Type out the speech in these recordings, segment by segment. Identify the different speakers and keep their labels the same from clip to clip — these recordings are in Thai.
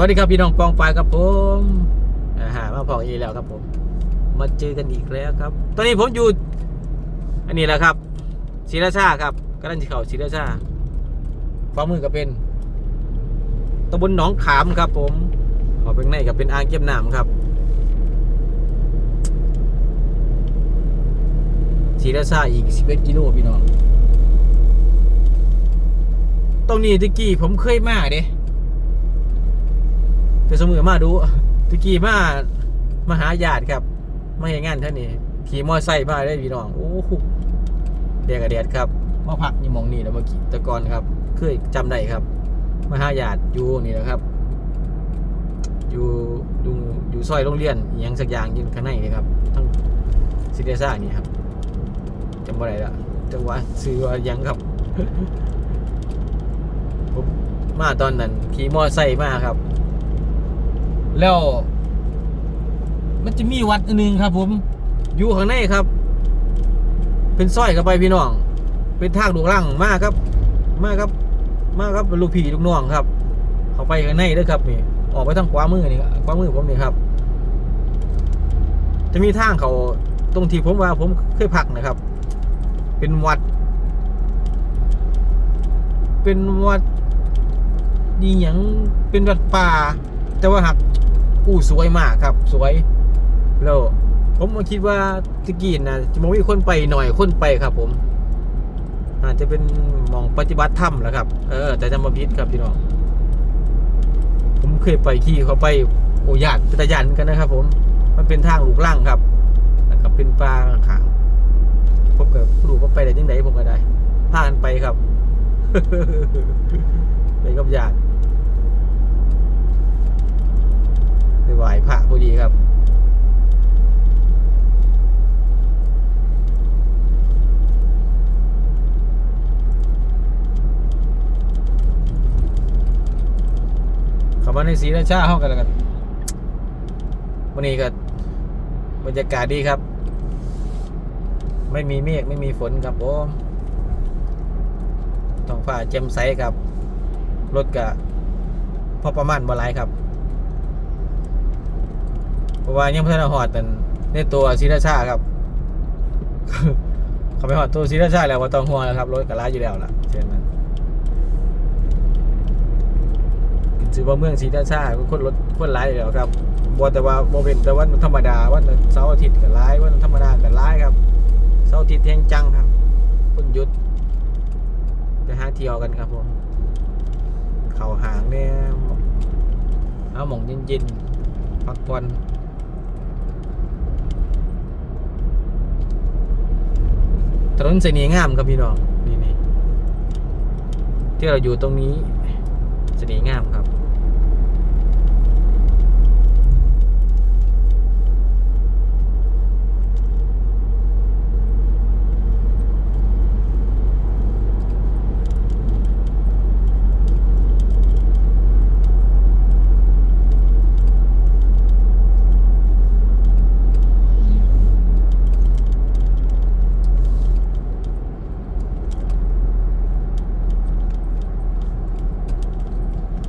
Speaker 1: วัสดีครับพี่น้องปองปายครับผมอาหามาพออีกแล้วครับผม มาเจอกันอีกแล้วครับ ตอนนี้ผมอยู่ อันนี้แหละครับศรีราชาครับกำลังจะเขาศรีราชาฟ้ามือก็เป็นตำบลหนองขามครับ ผมออกไปข้างในก็เป็นอ่างเก็บน้ำครับศรีราชาอีก 11กิโลพี่น้องตรงนี้ตะกี้ผมเคยมาเด้ แต่สมือมาดูตะกี้มามาหาญาติครับมาเห็นงานเท่านี้ขี่มอไซค์มาได้พี่น้องโอ้โหเดียกระเดียดครับมาพักอยู่มองนี่แล้วเมื่อกี้ตะกอนครับเคยจำได้ครับมาหาญาติอยู่นี่แหละครับอยู่อยู่อยู่ซอยโรงเรียนยังสักอย่างยืนข้างในนี่ครับทั้งซิเดซ่านี่ครับจำบ่ได้ละจังหวะซื้อว่ายังครับผมมาตอนนั้นขี่มอไซค์มาครับ แล้ว มันจะมีวัดอันหนึงครับ ผม อยู่ข้างในครับ เป็นซอยเข้าไปพี่น้อง เป็นทางลูกลังมากครับ มากครับ มากครับเป็นลูกพี่ลูกน้องครับ เข้าไปข้างในเด้อครับนี่ ออกไปทางขวามือนี่ขวามือผมนี่ครับ จะมีทางเขาตรงที่ผมว่าผมเคยพักนะครับ เป็นวัด เป็นวัดดีหยังเป็นวัดป่า แต่ว่าหัก อู้สวยมากครับ สวยแล้วผมคิดว่าตะกี้นะจะมองมีคนไปหน่อยคนไปครับ ผมอาจจะเป็นมองปฏิบัติธรรมแหละครับ เออ แต่จะมาพิษครับพี่น้องผมเคยไปขี่เขาไปโอ้ยานเป็นตะยานกันนะครับ ผม มันเป็นทางลูกล่างครับแล้วก็เป็นปลาขางผมกับผู้ดูว่าไปได้ยังไงผมก็ได้พากันไปครับ ไปกับญาติ ไปไหว้พระพอดีครับข้ามาในศรีราชาห้องกันแล้วกันวันนี้ก็บรรยากาศดีครับ ไม่มีเมฆไม่มีฝนครับผมท้องฟ้าแจ่มใสครับ รถก็พอประมาณบ่หลายครับ ราะว่ายังพัฒนาหอดแต่ในตัวศรีราชาครับ เขาไปหอดตัวศรีราชาแล้วว่าต้องห่วงแล้วครับรถกระลาอยู่แล้วล่ะเช่นนั้นถือว่าเมืองศรีราชาคนรถคนร้ายอยู่แล้วครับบ่แต่ว่าโมเป็นแต่วันธรรมดาวันเสาร์อาทิตย์ก็ร้ายวันธรรมดาก็ร้ายครับเสาร์อาทิตย์แห่งจังครับคนหยุดไปหาเที่ยวกันครับผมเขาหางเนี่ยเอาหมองเย็นๆพักผ่อน ถนนเสนีงามครับพี่น้องนี่นี่ที่เราอยู่ตรงนี้เสนีงามครับ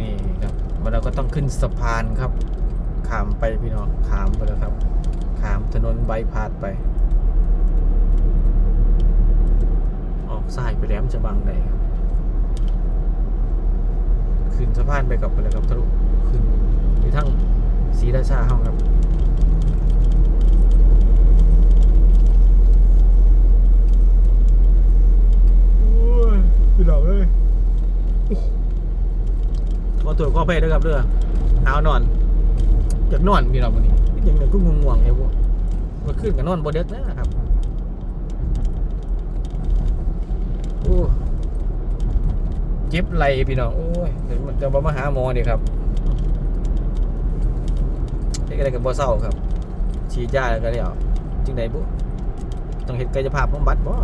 Speaker 1: นี่ครับเราก็ต้องขึ้น สะพานครับขามไปพี่น้องขามไปแล้วครับขามถนนใบายพาดไป ออกซ้ายไปแหลมจะบังได้ครับขึ้นสะพานไปกับไปเลยครับทะลุขึ้นไปทั้งศรีราชาห้องครับโอ้ยพี่น้องเอ้ยขอตัวขอไปด้วยครับเรือเอานอนจากนอนมีเราวันนี้ยังยังก็งงๆไอ้พวกมาขึ้นกับนอนบนเด็กนะครับโอ้เจ็บไหลพี่น้องโอ้ยเดี๋ยวมันจะมาหาหมอดีครับเฮ็ดอะไรกับบ่เศร้าครับฉีดยาแล้วก็เดี๋ยวจึงไหนบุต้องเห็นกายภาพบำบัดบ่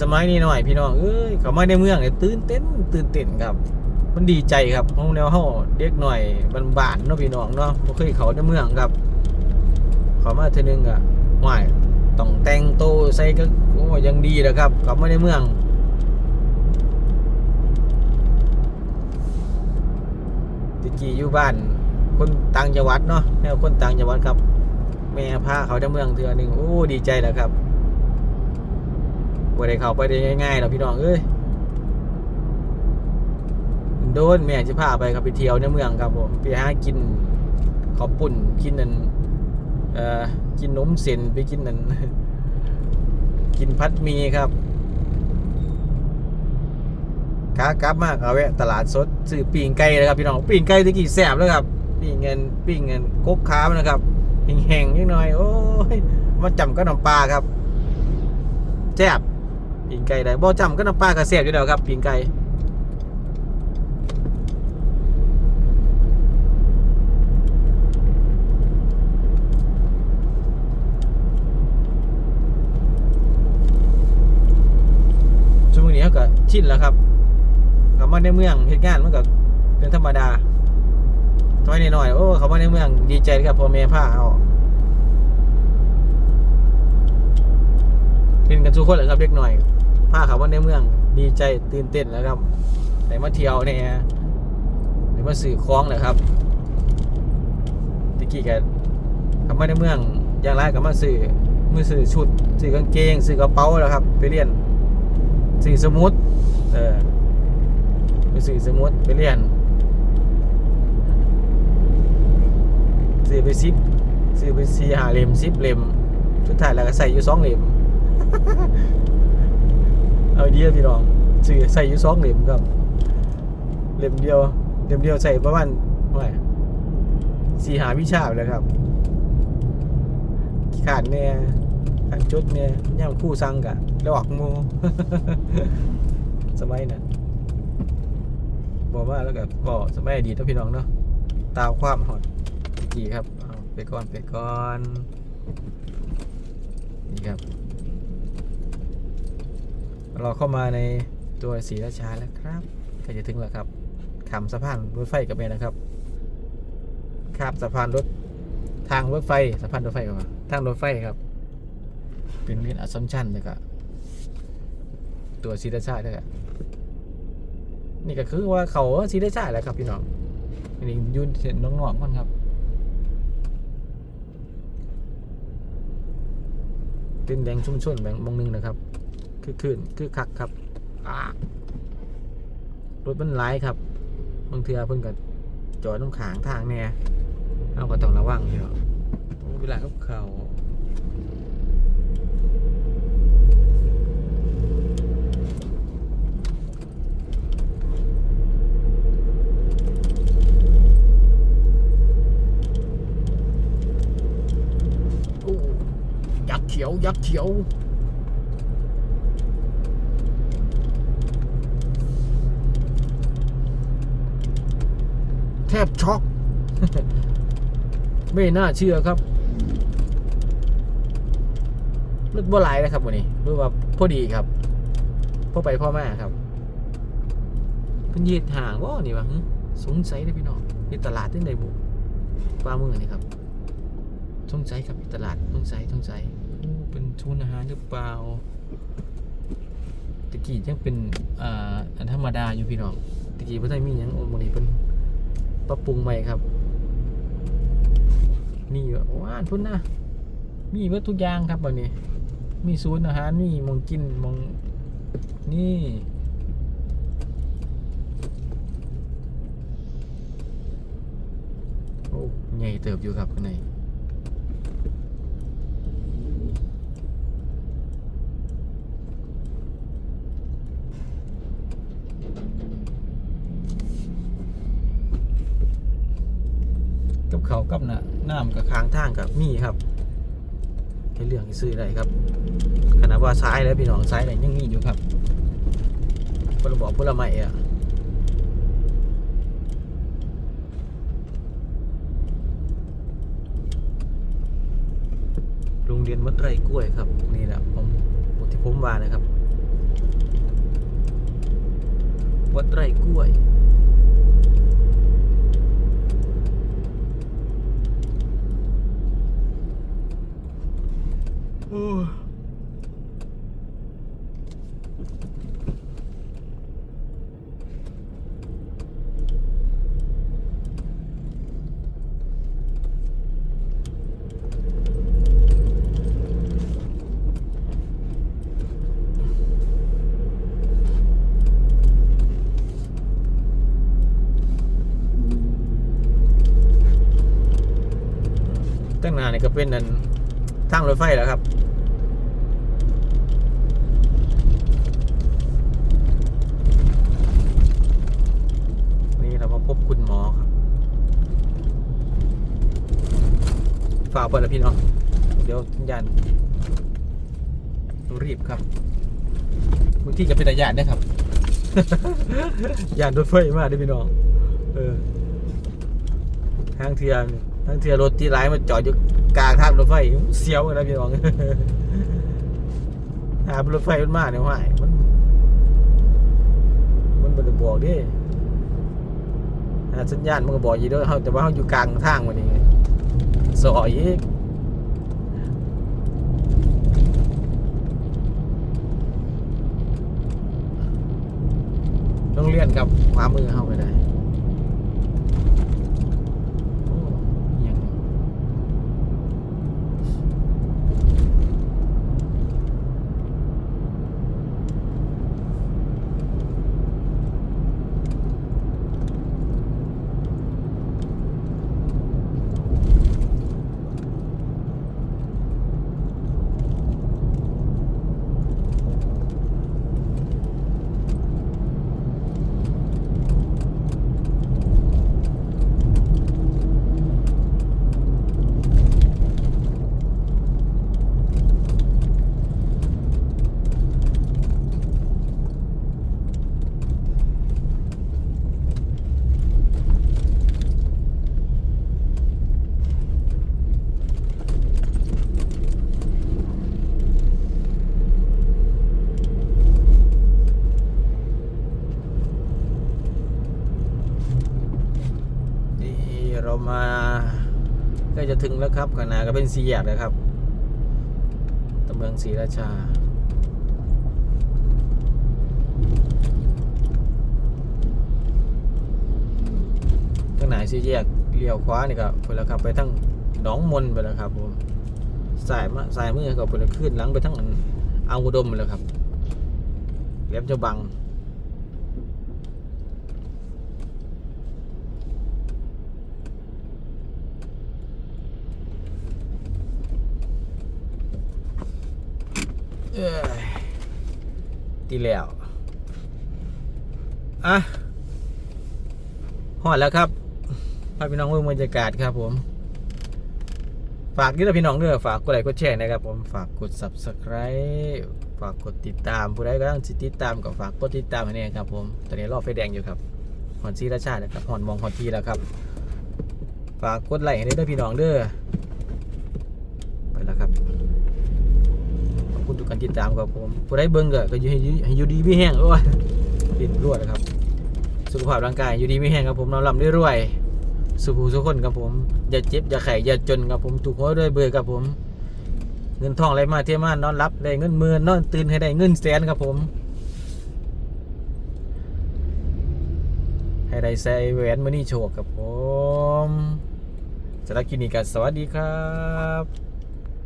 Speaker 1: สมัยนี้หน่อยพี่น้องเอ้ยเขามาในเมืองเนี่ยตื่นเต้นตื่นเต้นครับ มันดีใจครับห้องแนวเฮาเด็กหน่อยบ้านๆเนาะพี่น้องเนาะบ่เคยเขาในเมืองครับ เขามาเทอนึงอะห่วยต้องแต่งโตใส่ก็โอ้ยังดีแหละครับ เขาไม่ในเมืองตะกี้อยู่บ้านคนต่างจังหวัดเนาะแม่คนต่างจังหวัดครับ แม่พาเขาจะเมืองเทือหนึ่งโอ้ดีใจแล้วครับ บ่ได้เข้าไปได้ง่ายๆหรอกพี่น้องเอ้ยโดนแม่จะพาไปครับไปเที่ยวในเมืองครับผมไปหากินข้าวปุ่นกินนั่นเอ่อกินนมเส้นไปกินนั่นกินพัดมีครับขากลับมากเอาแวะตลาดสดซื้อปีงไก่เลยครับพี่น้องปีงไก่ตะกี้แสบเลยครับปีงเงินปีงเงินกกขามนนะครับแห้งๆนิดหน่อยโอ้ยมาจำก็น้ำปลาครับแซ่บ ปีงไก่ได้บ่จำก็น้ำปลาก็แซ่บอยู่แล้วครับปีงไก่ช่วงนี้เขาก็ชินแล้วครับกลับมาในเมืองเหตุงานมันก็เป็นธรรมดาน้อยหน่อยโอ้เขามาในเมืองดีใจกับพ่อแม่พาเอาเป็นกันทุกคนเลยครับเด็กหน่อย พาเขามาในเมือง ดีใจตื่นเต้นแล้วครับได้มาเที่ยวเนี่ยได้มาสื่อคล้องแหละครับตะกี้กันเขามาในเมืองอย่างไรก็มาสื่อมือสื่อชุดสื่อกางเกงสื่อกระเป๋าแล้วครับ ไปเรียนสื่อสมุดเออไปซื้อสมุดไปเรียนซื้อไปซิปซื้อไปซีหาเล่มซิปเล่มสุดท้ายแล้วก็ใส่อยู่สองเล่ม เอาเดียวพี่น้องซื้อใส่อยู่สองเหล่มครับเหล่มเดียวเหล่มเดียวใส่ประมาณเท่าไหร่สี่หาวิชาไปแล้วครับ ขาดเนี่ยขาดจุดเนี่ยย่ำคู่สังกะแล้วออกโมสมัยนั้นบอกว่าแล้วก็บอกสมัยอดีตพี่น้องเนาะตาความหอดกี่ครับเอาไปก่อนไปก่อนนี่ครับ เราเข้ามาในตัวศรีราชาแล้วครับก็จะถึงแล้วครับขามสะพานรถไฟกับแม่นะครับข้ามสะพานรถทางรถไฟสะพานรถไฟกับทางรถไฟครับ เป็นเรียนอัสมชัญเลยครับตัวศรีราชาเลยครับนี่ก็คือว่าเขาซีได้จ่ายแหล้วครับพี่น้องนนี้อยืนเห็นน้องๆมันครับ เป็นแดงชุ่มชนแบงมองนึงนะครับ คือคืนคือคักครับอ่ารถมันไหลายครับบางเทือเพิ่นก็จอดน้ำขางทางเนี่ยเอาก็ต้องระวังพี่น้องโอ้เวลากับเขาโอ้ยักษ์เขียว ยักษ์เขียว บช็อก ไม่น่าเชื่อครับรถบ่หลายนะครับวันนี้รู้ว่าพอดีครับพ่อไปพ่อแม่ครับเพิ่นยืดห่างว่านี่วะสงสัยเลยพี่น้องที่ตลาดที่ไหนบุปลาเมืองนี่ครับสงสัยครับที่ตลาดสงสัยสงสัยโอ้เป็นทุนอาหารหรือเปล่าตะกี้ยังเป็นอ่าธรรมดาอยู่พี่น้องตะกี้เพิ่นได้มีหยังโอ้มื้อนี้เพิ่น ปรับปรุงใหม่ครับ นี่ว่านพุ่นนะมีเพื่ทุกอย่างครับวันนี้ มีศูนย์อาหารมีมองกินมองนี่โอ้ใหญ่เติบอยู่ครับข้างในกับเขาวกับน้ ค้างทางกับมีครับแค่เรื่องที่ซื้อได้ครับขนาดว่าซ้ายแล้วพี่น้องซ้ายไหนยังมีอยู่ครับพลบอกพลไม้อะโรงเรียนวัดไร่กล้วยครับ นี่แหละผมที่ผมว่านะครับ วัดไร่กล้วย ตั้งนานนี่ก็เป็นนั่นทางรถไฟแล้วครับ นี่เรามา พบคุณหมอครับฝากเปิดแล้วพี่น้องเดี๋ยวสัญญาณต้องรีบครับบางที่ก็เป็นระยะนะครับยานรถไฟมากด้วยพี่น้องเออทางเทียนทางเทียรถที่ร้ายมันจอดอยู่กลางทางรถไฟเสียวกันนะพี่น้องหารถไฟมันมาเนี่ยว่ายมันมันบไดบอกดิ สัญญาณมันก็บอกอยู่ด้วยแต่ว่าเขาอยู่กลางทางวันนี้สอยต้องเลี่ยนกับขวามือเข้าไปได้ โอ้ยังนี่เรามาใกล้จะ ถึงแล้วครับขนาก็เป็นสีแยกแล้วครับตำเมืองศรีราชาทางไหนสีแยกเลี้ยวขวานี่ก็ไปแล้วครับ ไปทั้งหนองมนไปแล้วครับผมสายมาสายมือก็ไปแล้วขึ้นหลังไปทั้งอันอาวุดมไปแล้วครับแหลมจะบัง เอ้ย ดีแล้วอะหอดแล้วครับพาพี่น้องเบิ่งบรรยากาศครับ ผม ฝากนี่ละพี่น้องเด้อฝากกดไลค์กดแชร์นะครับ ผมฝากกด subscribe ฝากกดติดตามผู้ใดก็ต้องสิติดตามก็ฝากกดติดตามให้แน่ครับ ผมตอนนี้รอไฟแดงอยู่ครับหอนซีราชานะครับหอนมองหอนทีแล้วครับ ฝากกดไลค์ให้ด้อพี่น้องเด้อไปแล้วครับ กการติดตามครับผมผู้ใดเบิ่งก็ก็อยู่ให้อยู่ให้อยู่ดีไม่แห้งโอ้ยปิดรวดนะครับ สุขภาพร่างกายอยู่ดีไม่แห้งครับผมนอนหลับได้รวยสุขูสุขคนครับผม อย่าเจ็บอย่าไข้อย่าจนครับผมถูกหัวด้วยเบื่อครับผม เงินทองอะไรมาเที่ยมานอนรับได้เงินหมื่นนอนตื่นให้ได้เงินแสนครับผม ให้ได้ใส่แหวนมือนี่โชคครับผมสำหรับคลินิกก็สวัสดีครับ